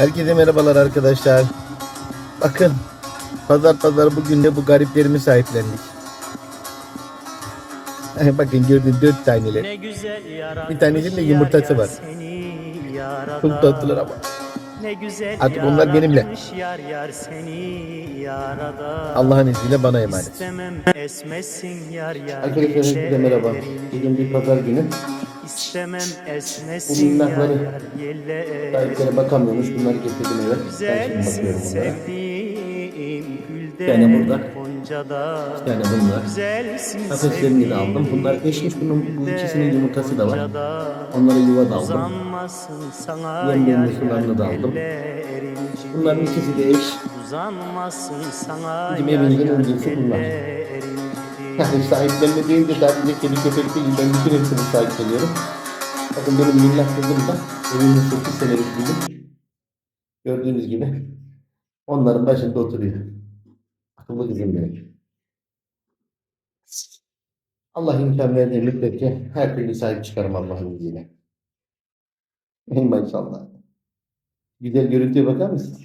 Herkese merhabalar arkadaşlar. Bakın pazar pazar bugün de bu gariplerimi sahiplendik. Bakın gördüğün dört taneler. Bir tanesinin de yumurtası var. Çok tatlılar ama. Ne güzel Artık onlar benimle. Yar yar. Allah'ın izniyle bana emanet. Arkadaşlar herkese merhaba. Bugün bir pazar günü. İstemem Bu esmesin yar minnakları sahiplere bakamıyormuş. Bunları getirdim eve. Ben şimdi bakıyorum bunlara. tane burada. Bir tane bunlar. Kafeslerini de aldım. Bunlar eşmiş. Bunun bu ikisinin yumurtası da var. Onları yuva da aldım. Yem yemli sularını da aldım. Bunların ikisi de eş. Bizim evimizin yar öncesi bunlar. Yani sahiplenme değil de sadece kedi köpek değil. Ben bütün hepsini sahipleniyorum. Bakın benim minnak kızım da evimin 8 senelik kızım. Gördüğünüz gibi. Onların başında oturuyor. Akıllı kızım benim. Allah imkan verdiği müddetçe her türlü sahip çıkarım Allah'ın izniyle. Maşallah. Güzel görüntüye bakar mısınız?